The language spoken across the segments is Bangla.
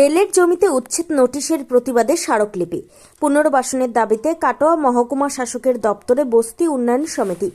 রেলের জমিতে উচ্ছেদ নোটিশের প্রতিবাদে স্মারকলিপি। পুনর্বাসনের দাবিতে কাটোয়া মহকুমা শাসকের দপ্তরে বস্তি উন্নয়ন সমিতি।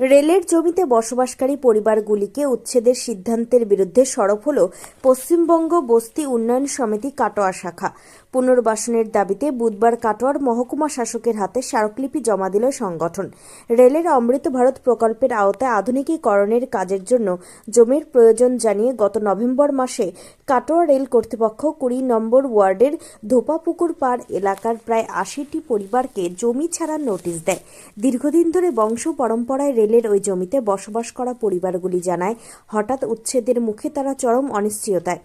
রেলের জমিতে বসবাসকারী পরিবারগুলিকে উচ্ছেদের সিদ্ধান্তের বিরুদ্ধে সরব হল পশ্চিমবঙ্গ বস্তি উন্নয়ন সমিতি কাটোয়া শাখা। পুনর্বাসনের দাবিতে বুধবার কাটোয়ার মহকুমা শাসকের হাতে স্মারকলিপি জমা দিল সংগঠন। রেলের অমৃত ভারত প্রকল্পের আওতায় আধুনিকীকরণের কাজের জন্য জমির প্রয়োজন জানিয়ে গত নভেম্বর মাসে কাটোয়া রেল কর্তৃপক্ষ কুড়ি নম্বর ওয়ার্ডের ধোপাপুকুর পাড় এলাকার প্রায় আশিটি পরিবারকে জমি ছাড়ার নোটিশ দেয়। দীর্ঘদিন ধরে বংশ পরম্পরায় রেলের ওই জমিতে বসবাস করা পরিবারগুলি জানায়, হঠাৎ উচ্ছেদের মুখে তারা চরম অনিশ্চয়তায়।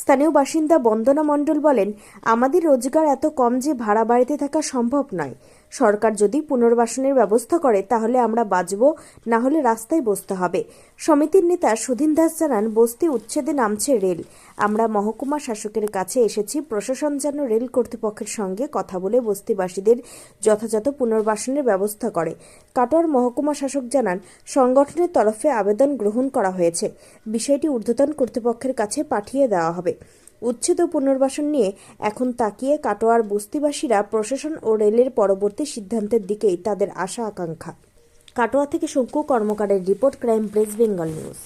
স্থানীয় বাসিন্দা বন্দনা মণ্ডল বলেন, আমাদের রোজগার এত কম যে ভাড়া বাড়িতে থাকা সম্ভব নয়। সরকার যদি পুনর্বাসনের ব্যবস্থা করে, তাহলে আমরা বাঁচব, না হলে রাস্তায় বসতে হবে। সমিতির নেতা সুধীন দাস জানান, বস্তি উচ্ছেদে নামছে রেল। আমরা মহকুমা শাসকের কাছে এসেছি, প্রশাসন যেন রেল কর্তৃপক্ষের সঙ্গে কথা বলে বস্তিবাসীদের যথাযথ পুনর্বাসনের ব্যবস্থা করে। কাটোয়ার মহকুমা শাসক জানান, সংগঠনের তরফে আবেদন গ্রহণ করা হয়েছে। বিষয়টি ঊর্ধ্বতন কর্তৃপক্ষের কাছে পাঠিয়ে দেওয়া হবে। উচ্ছেদ ও পুনর্বাসন নিয়ে এখন তাকিয়ে কাটোয়ার বস্তিবাসীরা প্রশাসন ও রেলের পরবর্তী সিদ্ধান্তের দিকেই তাদের আশা আকাঙ্ক্ষা। কাটোয়া থেকে Shanku, কর্মকারের report, crime press, Bengal news.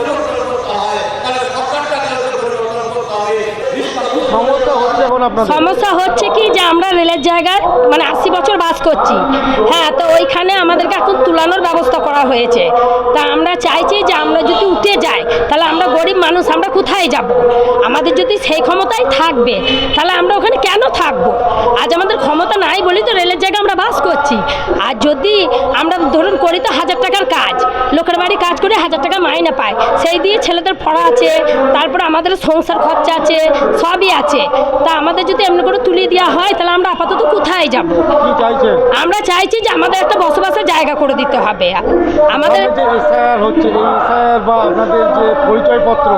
ഒരു সমস্যা হচ্ছে কি যে আমরা রেলের জায়গায় মানে আশি বছর বাস করছি। হ্যাঁ তো ওইখানে আমাদেরকে এখন তুলানোর ব্যবস্থা করা হয়েছে। তা আমরা চাইছি যে আমরা যদি উঠে যাই, তাহলে আমরা গরিব মানুষ, আমরা কোথায় যাব? আমাদের যদি সেই ক্ষমতাই থাকবে, তাহলে আমরা ওখানে কেন থাকব? আজ আমাদের ক্ষমতা নাই বলি তো রেলের জায়গায় আমরা বাস করছি। আর যদি আমরা ধরুন করি তো হাজার টাকার কাজ, লোকের বাড়ি কাজ করে হাজার টাকা মাইনে পায়। সেই দিয়ে ছেলেদের পড়া আছে, তারপরে আমাদের সংসার খরচা আছে, সবই আছে। তা আমাদের যদি এমনি করে তুলে দেওয়া হয় তাহলে আমরা আপাতত কোথায় যাব? আমরা চাইছি যে আমাদের একটা বসবাসের জায়গা করে দিতে হবে। আমাদের বা আপনাদের যে পরিচয়পত্র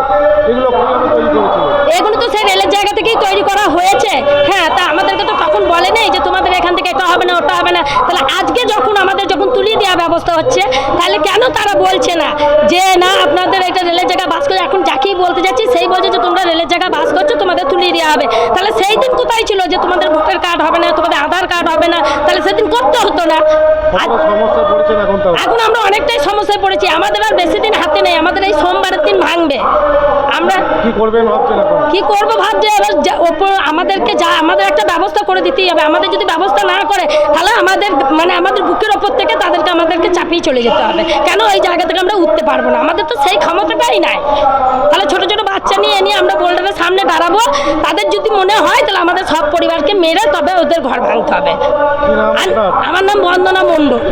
এগুলো কীভাবে তৈরি করেছিল এগুলো তো সেই রেলের জায়গা থেকেই তৈরি করা হয়েছে। হ্যাঁ তা আমাদেরকে তো তখন বলে নেই যে তোমাদের এখান থেকে এটা হবে না ওটা হবে না। তাহলে আজকে যখন আমাদের যখন তুলিয়ে দেওয়া ব্যবস্থা হচ্ছে তাহলে কেন তারা বলছে না যে না আপনাদের এটা রেলের জায়গা বাস করে এখন যাকেই বলতে যাচ্ছি সেই বলছে যে তোমরা রেলের জায়গা বাস করছ তোমাদের তুলিয়ে দেওয়া হবে। তাহলে সেই দিন কোথায় ছিল যে তোমাদের ভোটার কার্ড হবে না তোমাদের আধার কার্ড হবে না? তাহলে সেদিন করতে হতো না। এখন আমরা অনেকটাই সমস্যায় পড়েছি। আমাদের আর বেশি কি করবেন ভাবছেন এখন? কি করব ভাবছি? এবার ওপর আমাদেরকে যা, আমাদের একটা ব্যবস্থা করে দিতেই হবে। আমাদের যদি ব্যবস্থা না করে, তাহলে আমাদের মানে আমাদের বুকের ওপর থেকে তাদেরকে, আমাদেরকে চাপিয়ে চলে যেতে হবে। কেন এই জায়গা থেকে আমরা উঠতে পারব না? আমাদের তো সেই ক্ষমতাটাই নাই। তাহলে ছোট ছোট বাচ্চা নিয়ে নিয়ে আমরা সামনে দাঁড়াবো তাদের যদি মনে হয় তাহলে আমাদের সব পরিবারকে মেরে তবে ওদের ঘর ভাঙতে হবে। আমার নাম বন্দনা মণ্ডল।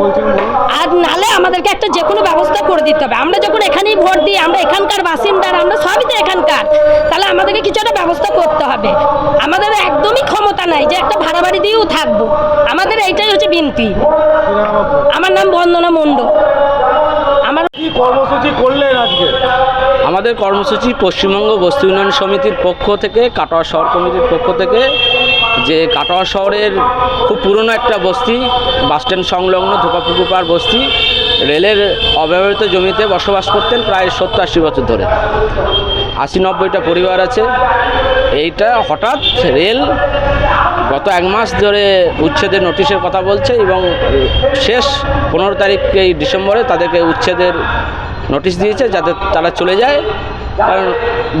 বলুন? আর নালে আমাদেরকে একটা যে কোনো ব্যবস্থা করে দিতে হবে। আমরা যখন এখানেই ভোট দিই আমরা এখানকার বাসিন্দার আমরা সবই তো এখানকার তাহলে আমাদেরকে কিছু একটা ব্যবস্থা করতে হবে। আমাদের একদমই ক্ষমতা নাই যে একটা ভাড়া বাড়ি দিয়েও থাকব। আমাদের এইটাই হচ্ছে বিনতি। আমার নাম বন্দনা মণ্ডল। আমার কি কর্মসূচি করলেন আজকে? আমাদের কর্মসূচি পশ্চিমবঙ্গ বস্তি উন্নয়ন সমিতির পক্ষ থেকে, কাটোয়া শহর কমিটির পক্ষ থেকে। যে কাটোয়া শহরের খুব পুরনো একটা বস্তি বাসস্ট্যান্ড সংলগ্ন ধোপাপুকুর পাড় বস্তি, রেলের অব্যবহৃত জমিতে বসবাস করতেন প্রায় সত্তর আশি বছর ধরে। আশি নব্বইটা পরিবার আছে। এইটা হঠাৎ রেল গত এক মাস ধরে উচ্ছেদের নোটিশের কথা বলছে এবং শেষ পনেরো তারিখ এই ডিসেম্বরে তাদেরকে উচ্ছেদের নোটিশ দিয়েছে যাতে তারা চলে যায়, কারণ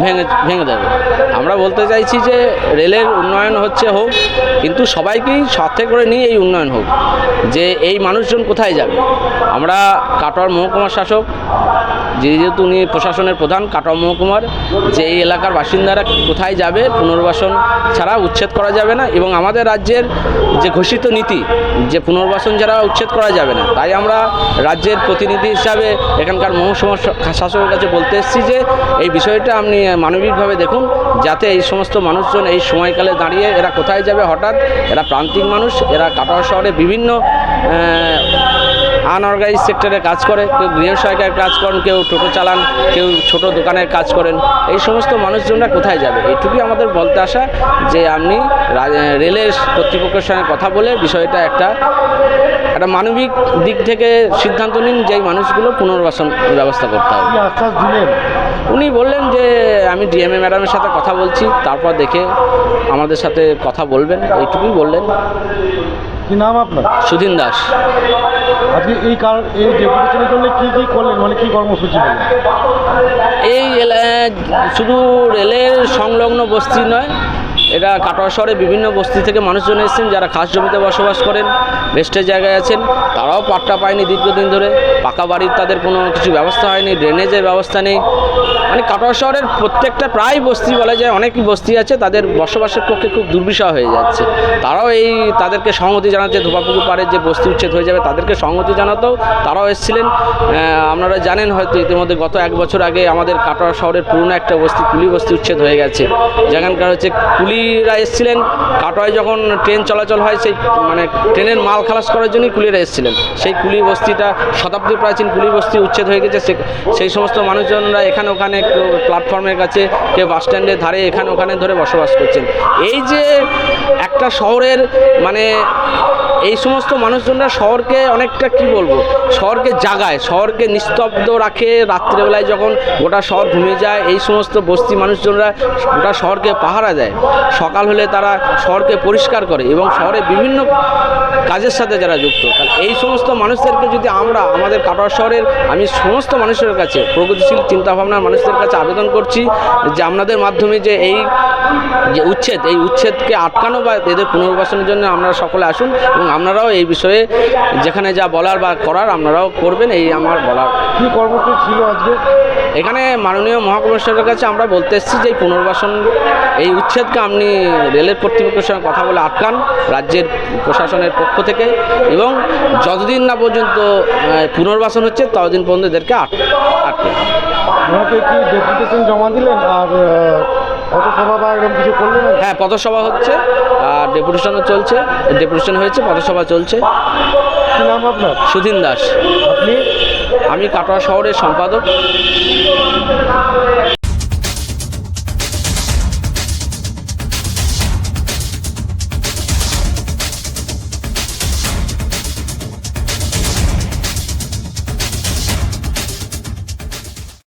ভেঙে ভেঙে দেবে। আমরা বলতে চাইছি যে রেলের উন্নয়ন হচ্ছে হোক, কিন্তু সবাইকেই সাথে করে নিয়ে এই উন্নয়ন হোক। যে এই মানুষজন কোথায় যাবে? আমরা কাটোয়ার মহকুমার শাসক যেহেতু উনি প্রশাসনের প্রধান কাটোয়া মহকুমার যে এই এলাকার বাসিন্দারা কোথায় যাবে, পুনর্বাসন ছাড়া উচ্ছেদ করা যাবে না এবং আমাদের রাজ্যের যে ঘোষিত নীতি, যে পুনর্বাসন ছাড়া উচ্ছেদ করা যাবে না, তাই আমরা রাজ্যের প্রতিনিধি হিসাবে এখানকার মহকুমা শাসকের কাছে বলতে এসেছি যে এই বিষয়টা আপনি মানবিকভাবে দেখুন, যাতে এই সমস্ত মানুষজন এই সময়কালে দাঁড়িয়ে এরা কোথায় যাবে হঠাৎ, এরা প্রান্তিক মানুষ, এরা কাটোয়া শহরে বিভিন্ন আনঅর্গানাইজ সেক্টরে কাজ করে কেউ গৃহ সহায়িকার কাজ করেন কেউ টোটো চালান কেউ ছোট দোকানের কাজ করেন। এই সমস্ত মানুষজনরা কোথায় যাবে? এইটুকুই আমাদের বলতে আসা যে আপনি রেলের কর্তৃপক্ষের সঙ্গে কথা বলে বিষয়টা একটা একটা মানবিক দিক থেকে সিদ্ধান্ত নিন যে মানুষগুলো পুনর্বাসন ব্যবস্থা করতে হবে। উনি বললেন যে আমি ডিএমএ ম্যাডামের সাথে কথা বলছি তারপর দেখে আমাদের সাথে কথা বলবেন। এইটুকুই বললেন। কি নাম আপনার? সুধীন দাস। আপনি এই কার, এই ডেপুটেশনের জন্য কি কি করলেন? মানে কি কর্মসূচি এই শুধু রেলের সংলগ্ন বস্তি নয়, এটা কাটোয়া শহরে বিভিন্ন বস্তি থেকে মানুষজন এসেছেন, যারা খাস জমিতে বসবাস করেন রেস্টের জায়গায় আছেন, তারাও পাট্টা পায়নি দীর্ঘদিন ধরে, পাকা বাড়ির তাদের কোনো কিছু ব্যবস্থা হয়নি, ড্রেনেজের ব্যবস্থা নেই। মানে কাটোয়া শহরের প্রত্যেকটা প্রায় বস্তি বলা যায় অনেকই বস্তি আছে, তাদের বসবাসের পক্ষে খুব দুর্বিষহ হয়ে যাচ্ছে। তারাও এই তাদেরকে সংহতি জানাচ্ছে ধোপাপুকুর পাড়ের যে বস্তি উচ্ছেদ হয়ে যাবে, তাদেরকে সংহতি জানাতেও তারাও এসেছিলেন। আপনারা জানেন হয়তো ইতিমধ্যে গত এক বছর আগে আমাদের কাটোয়া শহরের পুরনো একটা বস্তি, কুলি বস্তি উচ্ছেদ হয়ে গেছে। যেখানকার হচ্ছে কুলিরা এসেছিলেন। কাটোয়ায় যখন ট্রেন চলাচল হয়, সেই মানে ট্রেনের মাল খালাস করার জন্যই কুলিরা এসেছিলেন। সেই কুলি বস্তিটা শতাব্দী প্রাচীন কুলি বস্তি উচ্ছেদ হয়ে গেছে। সেই সমস্ত মানুষজনরা এখানে ওখানে কেউ প্ল্যাটফর্মের কাছে কেউ বাস স্ট্যান্ডের ধারে এখানে ওখানে ধরে বসবাস করছেন। এই যে একটা শহরের মানে এই সমস্ত মানুষজনরা শহরকে অনেকটা কি বলব? শহরকে জাগায়, শহরকে নিস্তব্ধ রাখে রাত্রেবেলায় যখন গোটা শহর ঘুমিয়ে যায়, এই সমস্ত বস্তি মানুষজনরা গোটা শহরকে পাহারা দেয়। সকাল হলে তারা শহরকে পরিষ্কার করে এবং শহরে বিভিন্ন কাজের সাথে যারা যুক্ত। এই সমস্ত মানুষদেরকে যদি আমরা, আমাদের কাটোয়া শহরের, আমি সমস্ত মানুষের কাছে প্রগতিশীল চিন্তাভাবনার মানুষদের কাছে আবেদন করছি যে আপনাদের মাধ্যমে যে এই যে উচ্ছেদ এই উচ্ছেদকে আটকানো বা এদের পুনর্বাসনের জন্য আপনারা সকলে আসুন এবং আপনারাও এই বিষয়ে যেখানে যা বলার বা করার আপনারাও করবেন এই আমার বলার। কি কর্মসূচি ছিল আজকে? এখানে মাননীয় মহাকমিশনারের কাছে আমরা বলতে এসেছি যে এই পুনর্বাসন এই উচ্ছেদকে আপনি রেলের কর্তৃপক্ষের সঙ্গে কথা বলে আটকান রাজ্যের প্রশাসনের পক্ষ থেকে এবং যতদিন না পর্যন্ত পুনর্বাসন হচ্ছে ততদিন পর্যন্ত এদেরকে আট আটকে ওনাকে কি ডেপুটেশন জমা দিলেন আর পথসভা বা এরকম কিছু করলেন? হ্যাঁ পথসভা হচ্ছে আর ডেপুটেশনও চলছে ডেপুটেশন হয়েছে পথসভা চলছে। কি নাম আপনার? সুধীন দাস। আপনি? আমি কাটোয়া শহরের সম্পাদক।